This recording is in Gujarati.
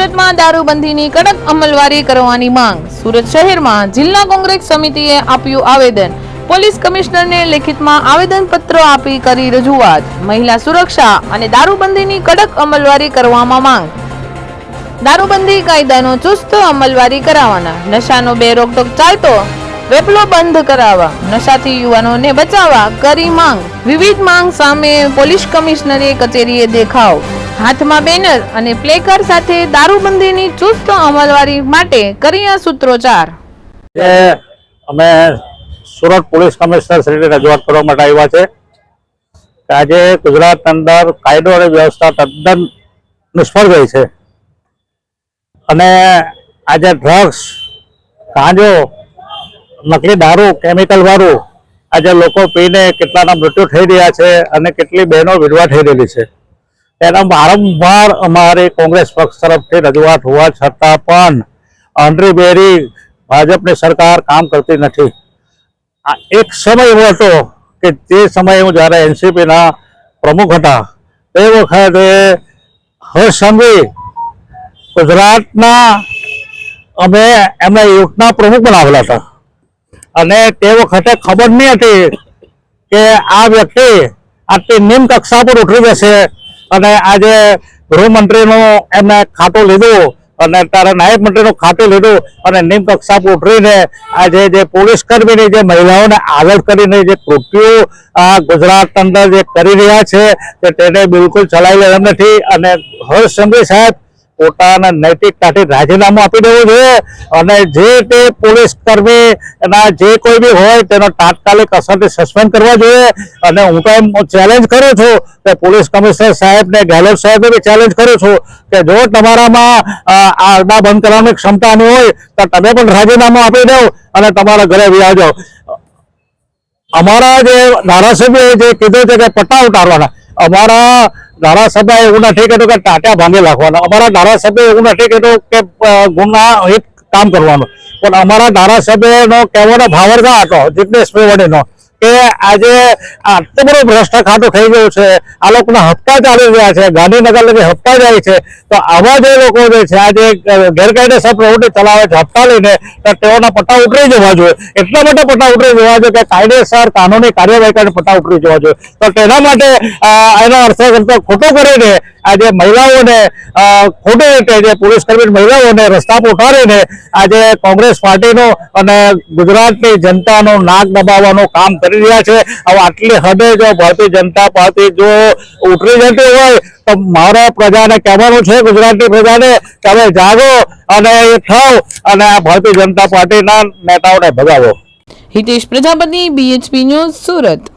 સુરતમાં દારૂબંધીની કડક અમલવારી કરવાની માંગ. સુરત શહેરમાં જિલ્લા કોંગ્રેસ સમિતિએ આપ્યું આવેદન. પોલીસ કમિશનરને લેખિતમાં આવેદનપત્ર આપી કરી રજૂઆત. મહિલા સુરક્ષા અને દારૂબંધીની કડક અમલવારી કરવામાં માંગ. દારૂબંધી કાયદાનો ચુસ્ત અમલવારી કરાવવાના. નશાનો બે રોકટોક ચાલતો, વેપલો બંધ કરાવવા. નશાથી યુવાનોને બચાવવા કરી માંગ. વિવિધ માંગ સામે પોલીસ કમિશનરે કચેરીએ દેખાવ. હાથમાં બેનર અને પ્લેકર સાથે દારૂબંધીની ચુસ્ત અમલવારી માટે કર્યા સૂત્રોચ્ચાર. અમે સુરત પોલીસ કમિશનર શ્રીને રજૂઆત કરવા માટે આવ્યા છે કે આજે ગુજરાત અંદર કાયદો અને વ્યવસ્થા તદ્દન નિષ્ફળ ગઈ છે. અને આજે ડ્રગ્સ ગાંજો, નકલી દારૂ કેમિકલ વાળું આજે લોકો પીને કેટલાના મૃત્યુ થઈ રહ્યા છે અને કેટલી બહેનો વિધવા થઈ રહેલી છે. એના વારંવાર અમારી કોંગ્રેસ પક્ષ તરફથી રજૂઆત હોવા છતાં પણ અંડરી બેરી ભાજપની સરકાર કામ કરતી નથી. આ એક સમય એવો હતો કે તે સમયે હું જ્યારે એનસીપીના પ્રમુખ હતા, તે વખતે હર્ષ ગુજરાતના, અમે એમના યુથના પ્રમુખ બનાવેલા હતા. અને તે વખતે ખબર નહીં હતી કે આ વ્યક્તિ આટલી નિમ્ન કક્ષા પર ઉઠી જશે અને આજે ગૃહમંત્રીનું એમને ખાતું લીધું અને તારા નાયબ મંત્રીનું ખાતું લીધું અને નિમ કક્ષા ઉઠીને આજે જે પોલીસ કર્મીની જે મહિલાઓને આગળ કરીને જે કૃત્યો આ ગુજરાત અંદર જે કરી રહ્યા છે તેને બિલકુલ ચલાવી એમ નથી. અને હર્ષ સાહેબ પોતાના નૈતિકતાથી રાજીનામું આપી દેવું જોઈએ અને જે તે પોલીસ કર્મી એના જે કોઈ બી હોય તેનો તાત્કાલિક અસરથી સસ્પેન્ડ કરવા જોઈએ. અને હું તો ચેલેન્જ કરું છું કે પોલીસ કમિશનર સાહેબને, ગેહલોત સાહેબને બી ચેલેન્જ કરું છું કે જો તમારામાં આ અડ્ડા બંધ કરવાની ક્ષમતા ન હોય, તો તમે પણ રાજીનામું આપી દો અને તમારા ઘરે વ્યાજો અમારા જે ધારાસભ્ય જે કીધું છે કે પટ્ટા ઉતારવાના, અમારા ધારાસભ્ય એવું નથી કહેતો કે ટાટા ભાંગી નાખવાના. અમારા ધારાસભ્ય એવું નથી કહેતો કે ગુના ગુનાહિત કામ કરવાનું. પણ અમારા ધારાસભ્યનો કહેવાનો ભાવર્ગા હતો, જીગ્નેશ મેવાણીનો. કે આજે આટલું બધો ભ્રષ્ટ થઈ ગયું છે. આ લોકોના હપ્તા ચાલી રહ્યા છે. ગાંધીનગર લગી હપ્તા જાય છે, તો આવા જે લોકો જે છે, આજે ગેરકાયદેસર પ્રવૃત્તિ ચલાવે છે, હપ્તા લઈને, તો તેઓના પટ્ટા ઉતરી જવા જોઈએ. એટલા માટે પટ્ટા ઉતરી જવા જોઈએ કે કાયદેસર કાનૂની કાર્યવાહી કરીને પટ્ટા ઉતરી જવા જોઈએ. તો તેના માટે એનો અર્થ ખોટો કરીને આજે મહિલાઓને ખોટી રીતે જે પોલીસ મહિલાઓને રસ્તા પર આજે કોંગ્રેસ પાર્ટીનો અને ગુજરાતની જનતાનો નાક દબાવવાનું કામ કરી રહ્યા છે. હવે આટલી હદે જો ભારતીય જનતા પાર્ટી જો ઉતરી જતી હોય, તો મારા પ્રજાને કહેવાનું છે, ગુજરાતની પ્રજાને હવે જાગો અને એ થાવ અને આ ભારતીય જનતા પાર્ટીના નેતાઓને ભગાવો. Hitesh Prajapati BHP news Surat.